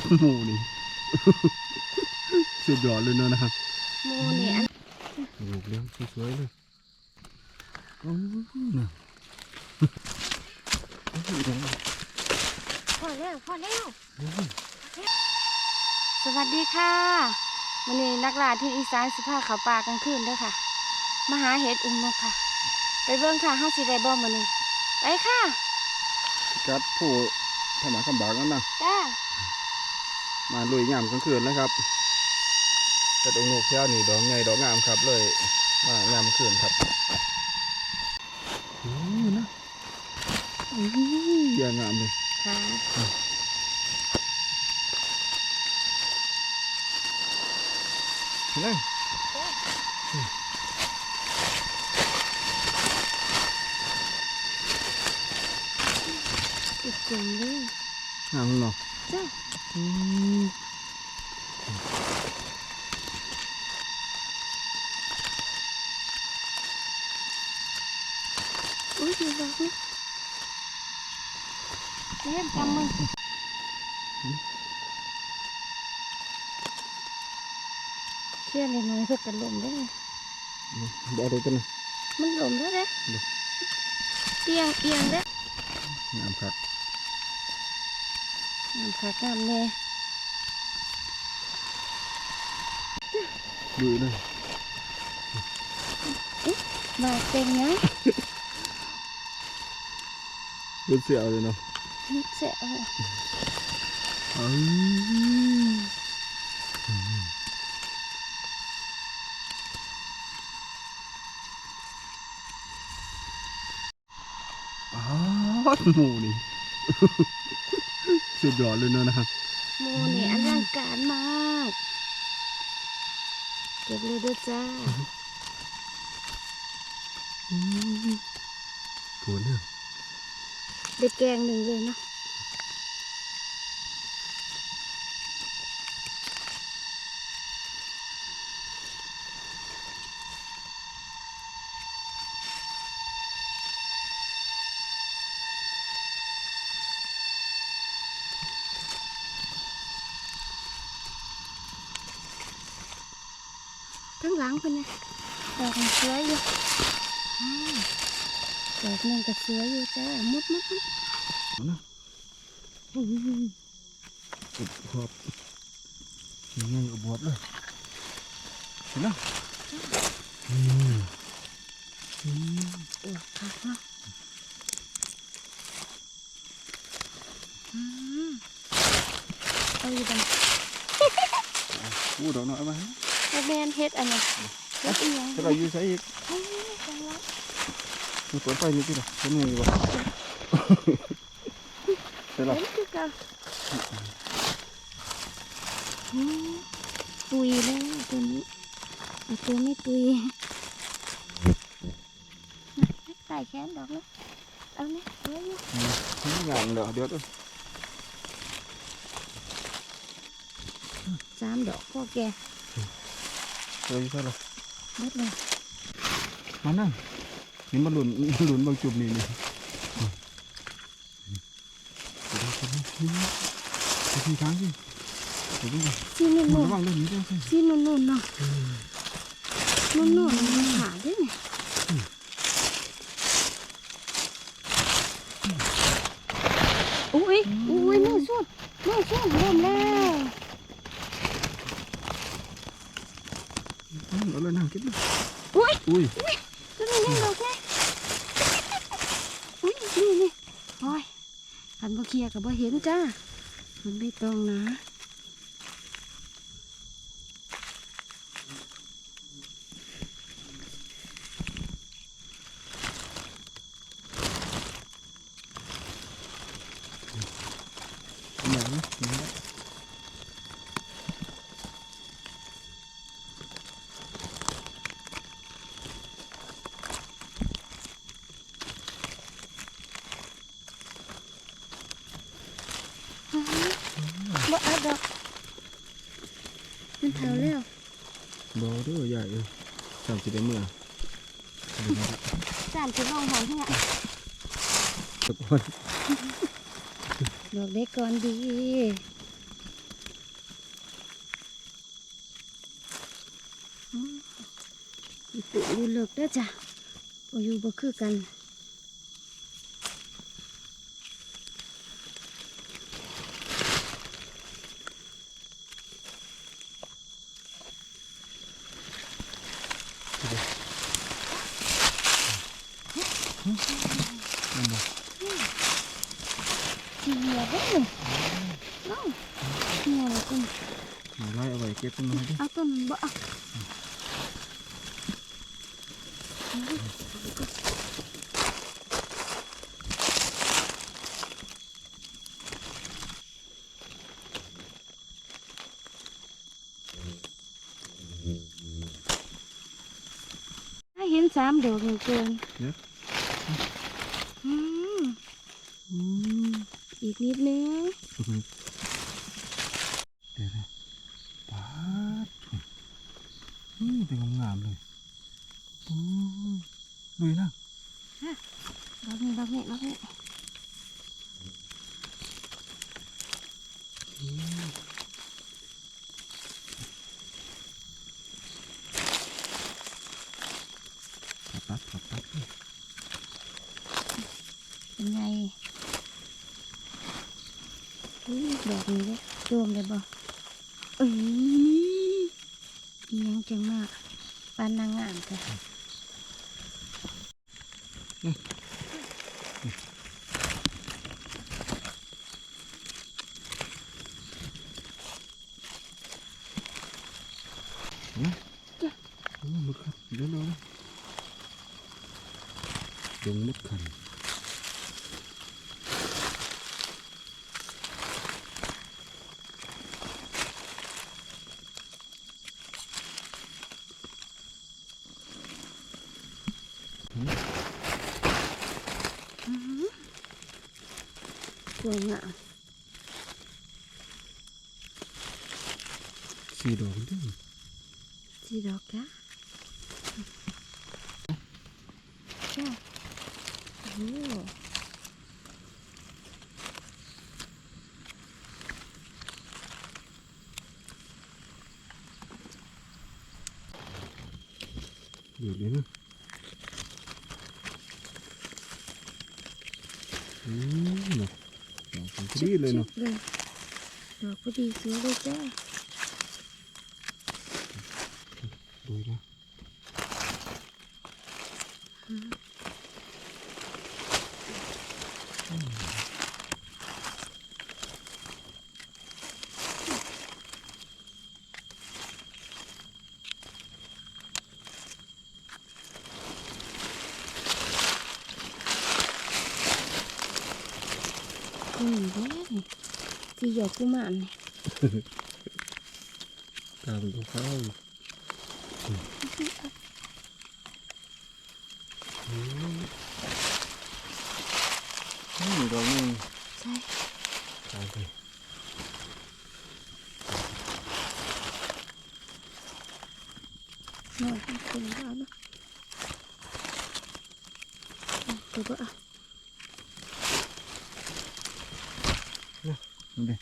ดหมูนี่ สุดยอดเลยเนอะนะครับหมูนี่อันลูกเลี้ยงสวยๆเลยโอ้ยน่ะโอ้ยเดี๋ยวนะพอแล้วพอแล้วสวัสดีค่ะวันนี้นักล่าที่อีสานสิพาเขาป่ากลางคืนเด้อค่ะมาหาเห็ดอุ้มนกค่ะ ไปเบิ่งค่ะเฮาสิได้บ่มื้อนี้ไปค่ะกัดผู้ทำหมาคำบากนั่นนะจ้า มาลุยยามกลางคืนนะครับแต่ตรงนกแถวนี่ดอกใหญ่ดอกงามครับเลยมายามคืนครับโอ้ยนะอุ้ยอย่างงามเลยค่ะเห็นไหมอีกกลุ่มเลยงามมันเนาะจ้า อืมอุ้ยดูดอกนี่เล่นกำมือเชื่อเลยน้อยเพื่อกันลมได้ไงบเอาดูกันนะมันลมแล้วเด้เด้เอียงเอียงเด้งามครับ น้ำขากน้ำแน่ดูเลยบาดเต็งยังดูเสียวเลยเนาะนิดเสียวเอ้ยอ้าวหมูนี่ สุดยอดเลยเนอะนะครับหมูนี่อลังการมาก เก็บเลยเด้วยจ้าสวยเนี่ย เด็ดแกงหนึ่งเลยเนาะ ทั้งหลังเป็นไงดอกมันสวยอยู่อ้าวดอกหนึงก็สวยอยู่จ้ามุดมุดมุดเอานะอุบขอบยังไงอุบบวบเลยเห็นนะอืมอืมอวกคักเนาะอืมเอาอยู่ดังอู้ดอกน้อยมาฮะ แล้วแมนเฮ็ดอันนั้นเฮ็ดอีหยังถ้าเราอยู่ใส่อีกเฮ้ยจังละมีเปิดไฟนิดเดียวเป็นไงอยู่วะใช่หรอเห็นคือกันอืมตุยเลยตัวนี้เอาตัวไม่ตุยใส่แขนดอกนะเอาเนี่ยสวยอยู่งานเดี๋ยวเดี๋ยวตัวสามดอกพ่อแก เดี๋ยวอยู่ใช่หรอเบิดเลยมานั่งนี่มันหลุนมันหลุนบางจุดนี่นี่เดี๋ยวเดี๋ยวเดี๋ยวเดี๋ยวทีทางสิเดี๋ยวดูดิซีนุ่นมันนุ่นระวังเรื่องนี้ด้วยสิซีนุ่นนุ่นเนาะนุ่นนุ่นมันหาได้ไงอุ้ยอุ้ยมือสุดมือสุดเริ่มแล้ว เอาเลยนั่งคิดเลยอุ้ยอุ้ยตัวนี้นี่ดอกแค่อุ้ยนี่นี่โอ้ยขันบ่เคลียร์กับบ่เห็นจ้ามันไม่ตรงนะ บอเด้อใหญ่เลยสามสิบเอ็ดมื่อสามสิบลองหอมให้อะตะกอนดอกได้ก่อนดีปุ๋ยเลิกได้จ้ะปอยู่บ่คือกัน Aduh. No. Ni ada pun. Mulai apa ikut pun lagi. Atau mbak. Hiến xám được người trường. Dạ. กนิดนึงเดี๋ยวนะป๊านี่เป็นงามเลยโอ้ยลุยนะบักนี่บักนี่บักนี่ วยงามสีดอกด้วยสี่ดอกจ้ะ 嗯小布丁学会这 กี่หยอกกูมานี่ตามดูเขา で。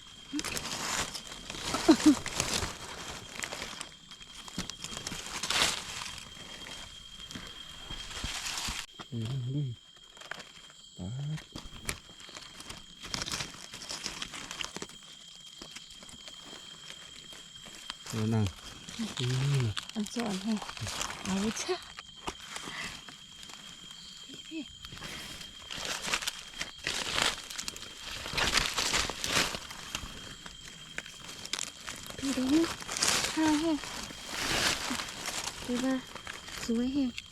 हुए हैं।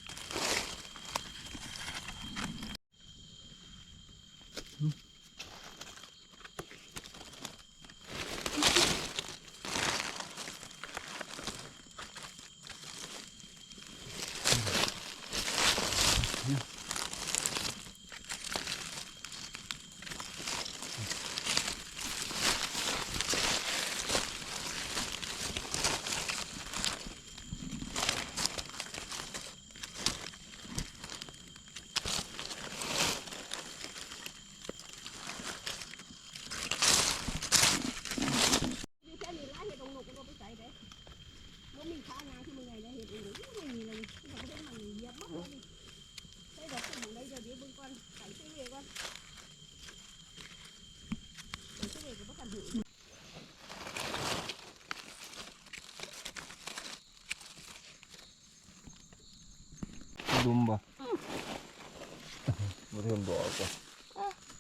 ดุมบ่บ่เทิมบ่ก่อน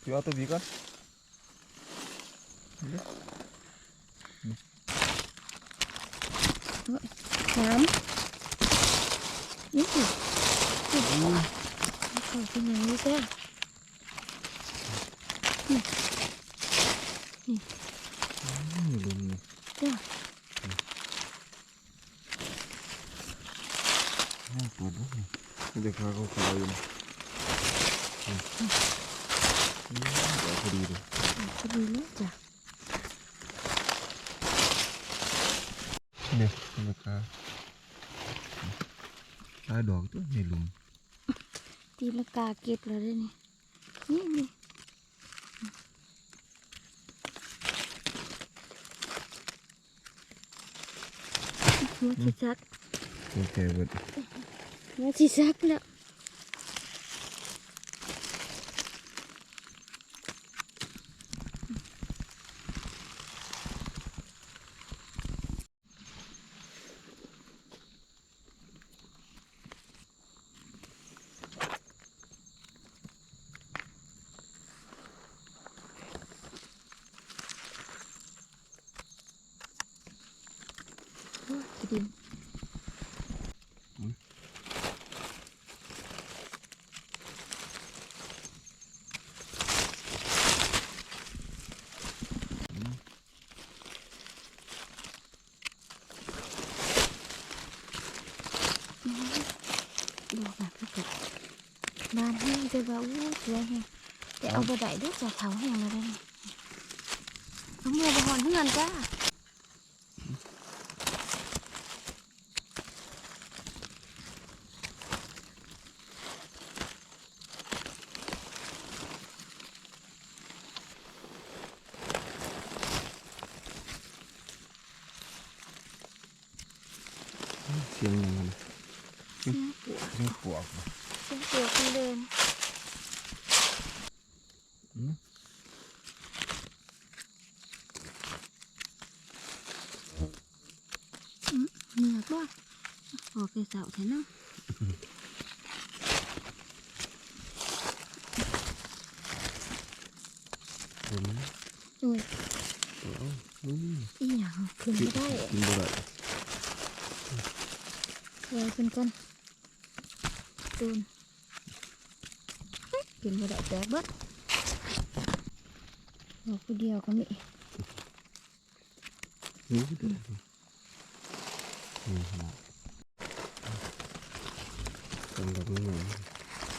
พี่เอาตัวบีกัอนน้ำนี่สินี่เขาเป็นอย่างนี้แท้นี่นี่ลุมนี่จ้ะ มันจะคาเขาขาวอยู่นี่อืมอืมเดี๋ยวพอดีเลยพอดีแล้วจ้ะนี่มันจะคาตายดอกตัวในหลุมตีละกาเก็บแล้วได้นี่นี่นี่หัวชิซักโอเคเบิด หัวชิซักแล้ว โอ้ยขี้ดิน ดอกน่ะคือกับบานแห้งแต่ว่าอู้สวยแห้งแต่เอาบ่ได้เด้วยจากเขาแห้งแล้วได้นี่เอามือไปหอนเฮือนจ้า เสียงยังไง เสียงปวด เสียงปวกบ่ เสียงปวดคนเดิน อืม เหนือกว่า ออกแกเสาแท้เนาะเห็นไหมโอ้ยเอ้าอืมอีหยัง ขึ้นไม่ได้กินบ่ได้ไว้เป็นก้อนตูนกินไม่ได้แตกเบิดดอกผู้เดียวก็มี นี่ก็ได้นี่ขนาด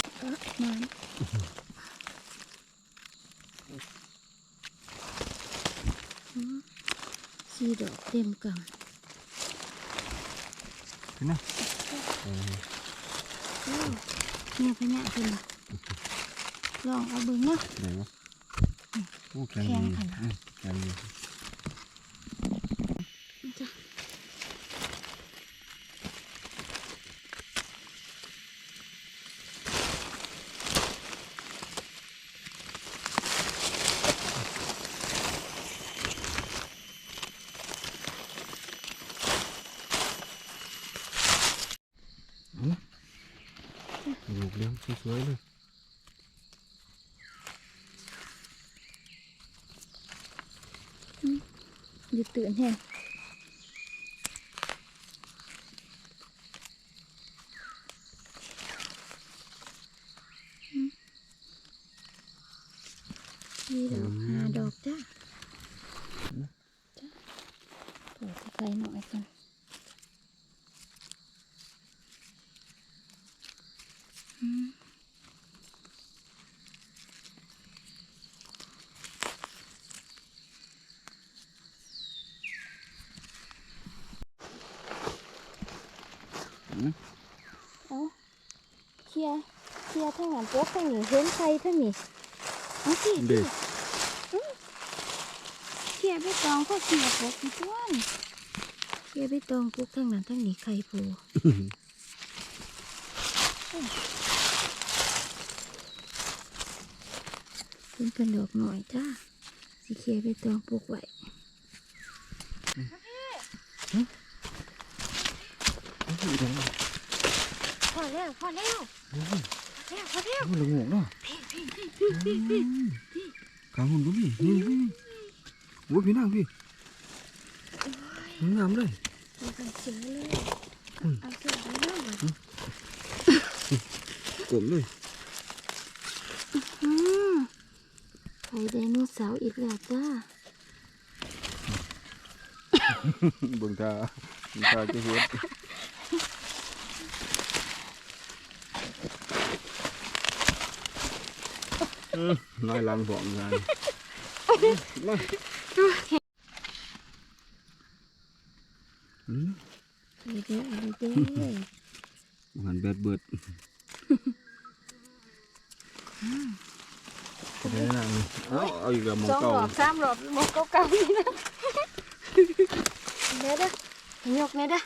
เป็นดอกนี้ เอ๊ะน้ำอืมสีดอกเต็มกัง เห็นนะเออ โอ้เนี่ยพะเนี่ยเป็นลองเอาเบิ่งเนาะ ไหนวะโอ้แข็ง แข็ง ดี ขนาด อืมแข็งดี จ้ะ ลูกเลี้ยงสวยๆเลย อยู่ตื่นแฮงอืมมีดอกหาดอกจ้าจ้าเปิดไฟหน่อยกันอืม เอาเคลียร์เคลียร์ทั้งหลังโป๊กทั้งนี้เห็นใครทั้งนี้เอาสิเด็กเคลียร์ไปตองก็เคลียร์โป๊กทุกวันเคลียร์ไปตองโป๊กทั้งนั้นทั้งนี้ใครโผล่เป็นกระดอกหน่อยจ้าสิเคลียร์ไปตองโป๊กไว้ อีกแล้วพอแล้วพอแล้วโอ้ยพอแล้วพอแล้วโอ้ยละโงเนาะพี่พี่พี่พี่พี่พี่กลางหุ่นก็มีนี่นี่นี่โอ้ยพี่นางพี่นงามเลยมันเป็นเสือเลยเอาเสือไปเนาะบัดกลมเลยไข่ไดโนเสาร์อีกแล้วจ้าบิ่งตาบิ่งตาจะเห็ดอืม น้อยหลังผอมกันมาอืมไข่เด้อไข่เด้อหันแบดเบิดก็ได้นะเอาเอาอีกแล้วหมองสองเก่าหลอบสามหลอบหมกเก่าๆนี่นะเด้อเด้อยกเนี่ยเด้อ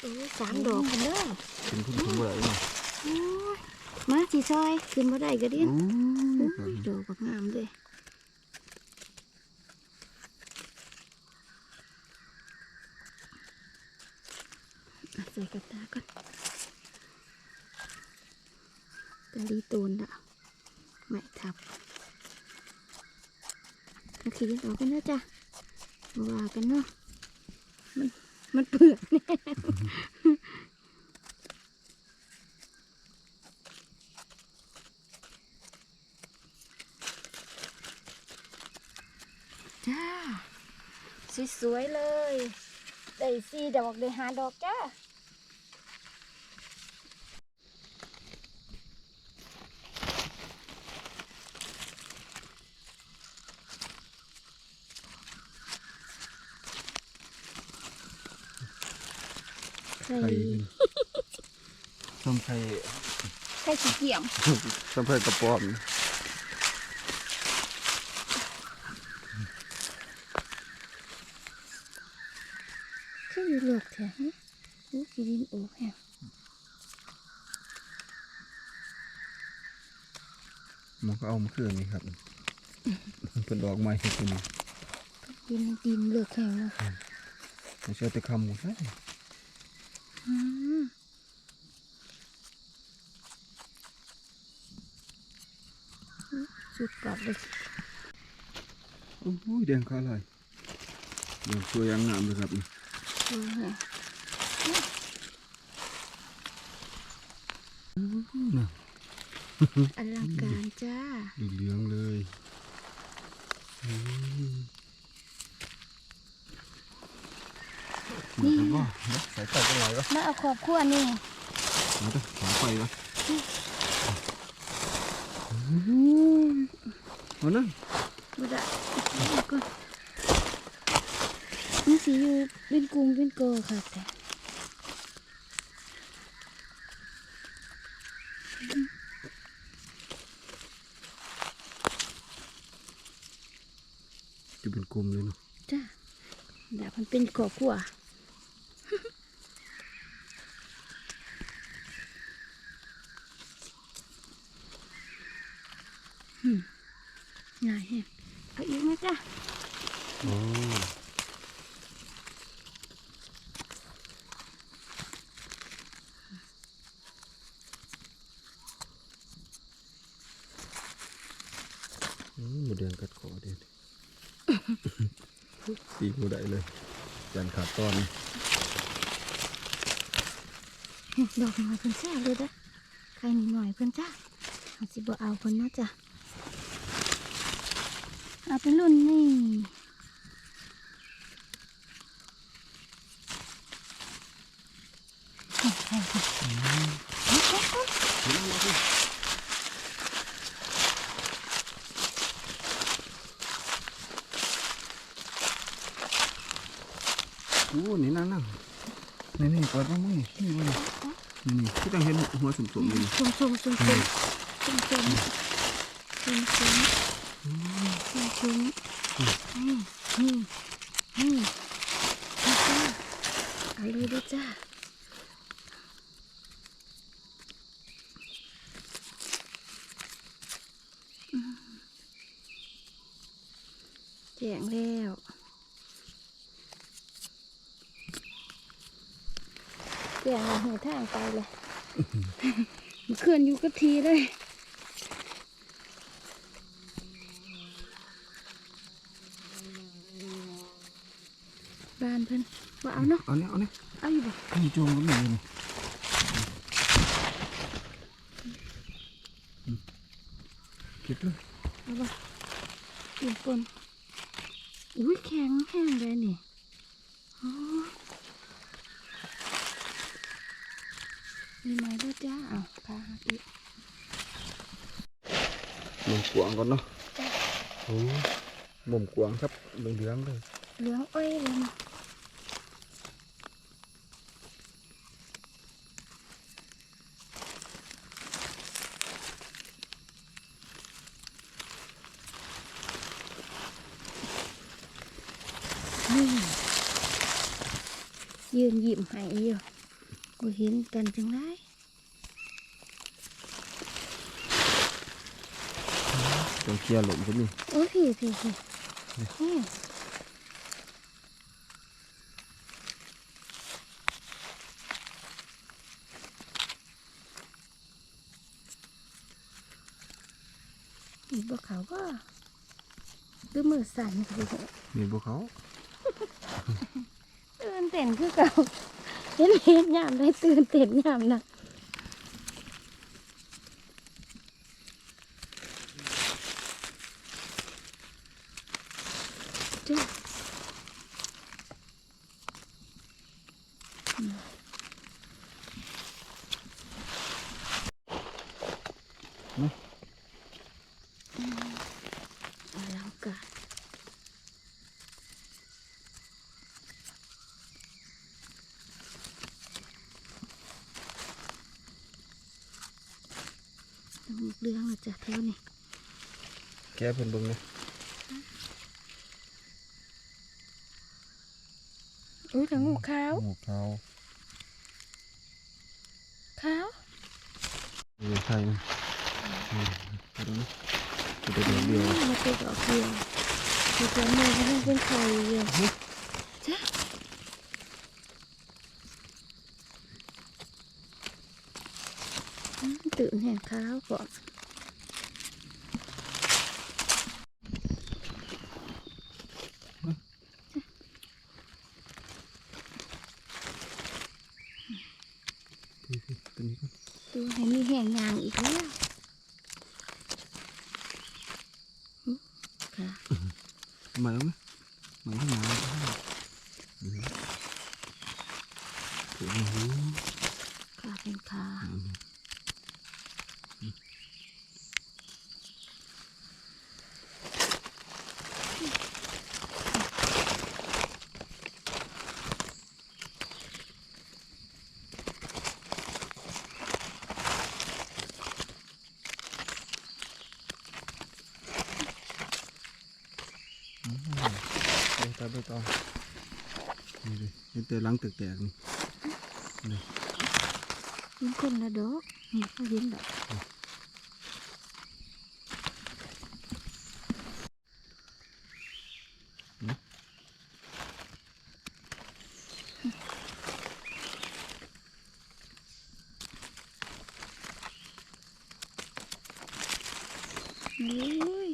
โอ้ยสามดอกกันเด้อ เป็นคุณสมบัติเนาะ โอ้ยมาสีซอย ขึ้นมาได้ก็ดิ้นอืมอุ๊ยดอกบักงามเลยอะใส่กระตาก่อนกะลีตูนละไม่ทับก็ขี้ออกกันนะจ๊ะมาว่ากันเนาะมันมันเปื่อยแน่จ้า สวยๆเลยได้สี่ดอกได้ห้าดอกจ้าไข่ไข่ส้มไข่ไข่สีเกี่ยมส้มไข่กระป๋อม คืออยู่เลือกแท้ฮะโอ้กีดินโอ้แฮะ มัน ก็เอามาคืนนี่ครับเป็นดอกไม้ที่คุณดินดินเลือกแห้งเนาะไม่ใช่แต่คำหมดเลยอืมสุดปรับเลยโอ้ยแดงขาลายแดงสวยยังงามเลยครับนี่โอ้แฮะนะ อลังการจ้าเหลืองๆเลยอืมนี่ครับว่าเดี๋ยวใส่ไฟกันหน่อยก็มาเอาขอบขั้วนี่มาเด้อขอไฟก็มานั่นดูดะก่อนมันสีอยู่เป็นกรุงเป็นโกค่ะแต่ จะเป็น กลมเลยเนาะจ้าดาบมันเป็นขอบขั้วอืมง่ายแฮะเอาอีกไหมจ้าโอ้หมดแดงกัดคอเด็ด สีกูได้เลยยันขาดตอนดอกหน่อยเพิ่นแซ่บเลยเด้อใครนิดหน่อยเพิ่นจ้าเอาสิบ่เอาเพิ่นนาะจ้ะเอาเป็นรุ่นนี่ โอ้นี่นั่งนั่งนี่นี่ เปิดมามึงนี่นี่มานี่นี่นี่ที่ต้องเห็นหัวสุ่มๆนี่ชมชมชมชมชมชมชมชมชมชมนี่นี่นี่นี่จ้าเอาเลยเด้อจ้าแจงแล้ว แก งหัวทางไปเลยมันเคลื่อนอยู่กับทีเลยบ้านเพิ่นว่าเอาเนาะเอาเนี่ยเอาเนี่ยเอาอยู่บ่ให้โจมก็มีนี่อืมเก็บเลยเอาบ่เปลี่ยนปนอุ้ยแข็งแห้งเลยนี่อ๋อมีไหมด้วย จ้าเอาพาอีกหมุมกวางก่อนเนาะโอ้หมุมกวางครับเหลืองๆเลยเหลืองอ้อยเลยนะนี่ยืนยิ้มให้อยู่กูเห็นกันจังไร ตรงเคลียร์หลุมก็มีโอ้ยพี่พี่พี่อืมอีกบ่เขาว่าดูมือสั่นคือมีพวกเขาตื่นเต้นคือเก่าเห็นเห็นยามได้ตื่นเต้นยามนะ จ้าอลังการน้ำมุกเรื่องละจ้ะแถวนี้แกเพิ่นบิ่งนะ อุ้ยทั้งงูขาวหมูเขาขาวเดี๋ยวใช่นะอืมเดี๋ยวนะเดี๋ยวเดี๋ยวเดี๋ยว มาเป็นดอกเดียวคือตัวมือเขายังเป็นไข่อยู่จ้ะอืมตื่นแห่งขาวก่อน พี่พี่ตัวนี้ก่อน ตัวให้มีแห่งยางอีกแล้วอืมค่ะ มาแล้วไหมมาข้างหน้าอืมโอ้โห ขาเป็นขา อืม อืมเดี๋ยวตา ไปต่อนี่ดิเห็นแต่หลังแตกๆนี่นี่คนละดอกนี่เขาเห็นดอก โอ้ย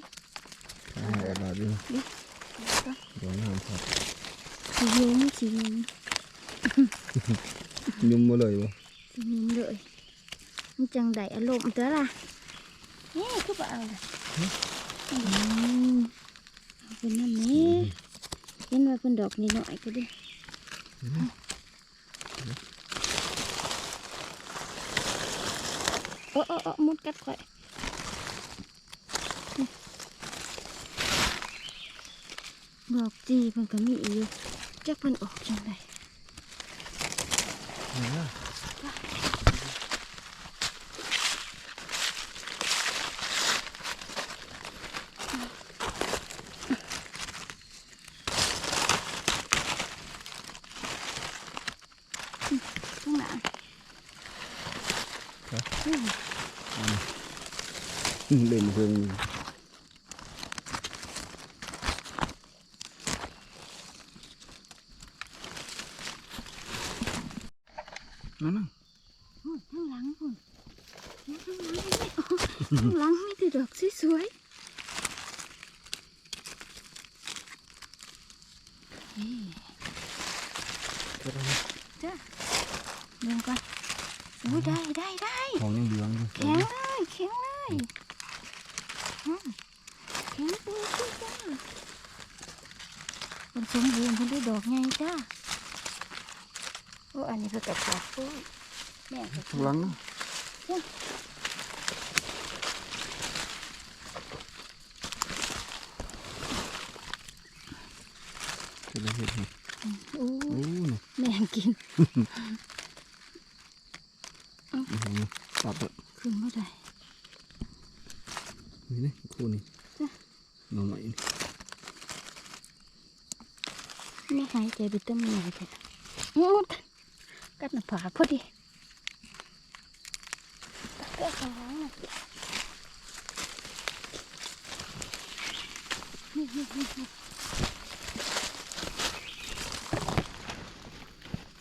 เอาออกมาดิเดี๋ยวน้ำครับ สียุ่มสียุ่ม ยุ่มมา เลยวะสียุ่มเลยมันจังไดอารมณ์เด้อล่ะนี่คือบ่เอาล่ะอืมเอาเป็นน้ำนี้เห็นว่าเป็นดอกนิดหน่อยก็ดิโอ้โอ้โอ้มดกัดข่อยนี่บอกจีเพิ่นก็มีอยู่จักเพิ่นออกจังได เนี่ย ข้างหลังอืม เล่นเพิ่ง นั่นน่ะ โอ้ยข้างหลังคุณข้างหลังนี่ โอ้ข้างหลังมีแต่ดอกสวยๆนี่เก็บเอาไว้จ้าเดินก่อนโอ้ยได้ได้ได้ ของยัง เหลืองอยู่แข็งเลยแข็งเลยอืมแข็งปูขึ้นจ้าคนสมบูรณ์คนได้ดอกไงจ้าโอ้อันนี้เพื่อกระถางปุ้ยแม่ก็ข้างหลังเนาะเห็ดเลยเห็ดเห็ดโอ้โอ้นี่แม่กินอื้อหือตัดเลยขึ้นไม่ได้นี่นี่คู่นี้จ้ะน้องใหม่นี่ไม่หายใจไปเต็มเลยจ้ะโอ้กัดหน้าผากพอดีตักเกลือข้างหลังน่ะนี่นี่นี่นี่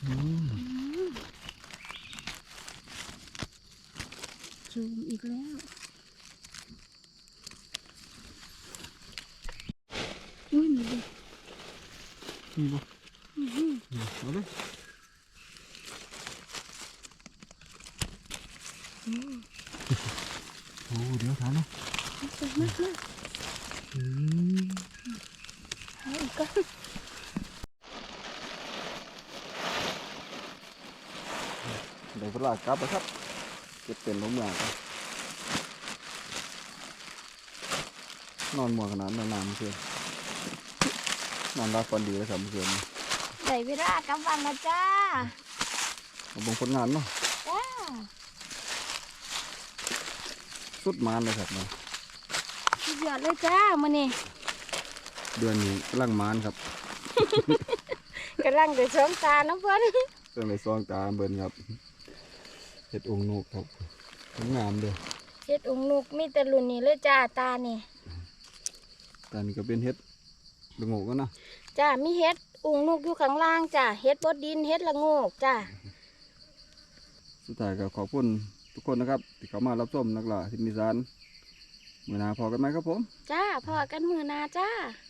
อืม ซูมอีกแล้วอุ้ยมีเลย นี่บ่ อื้อหือ นี่เอาเลย โอ้ โอ้เดี๋ยวทานเนาะ สวยมากเลย อืม เอาอีกก็ เดี๋ยวเว ลากลับแล้วครับ เก็บเป็นลมเมืองครับนอนมัวขนาดนั้นนานเพื่อนนอนรับฟันดีแล้วครับเพื่อนได้เวลากลับบ้านแล้วจ้าเอาบงผลงานเนาะจ้าสุดมานเลยครับเนาะสุดยอดเลยจ้ามานี่เดือนนี้กำลังมานครับกำลังจะสองตานะเพื่อนเรื่องในซองตาเบิ่นครับ เห็ดองค์นกครับงามเด้อเฮ็ดองค์นุกมีแต่รุ่นนี้เลยจ้าตานี่ตานี่ก็เป็นเห็ดละโงกกันนะจ้ามีเฮ็ดองค์นุกอยู่ข้างล่างจ้าเฮ็ดบดดินเฮ็ดละโงกจ้าสุดท้ายก็ขอบคุณทุกคนนะครับ ที่เข้ามารับชมนักล่าทิมิสานเมื่อหนาพอกันไหมครับผม จ้าพอกันมือหนาจ้าค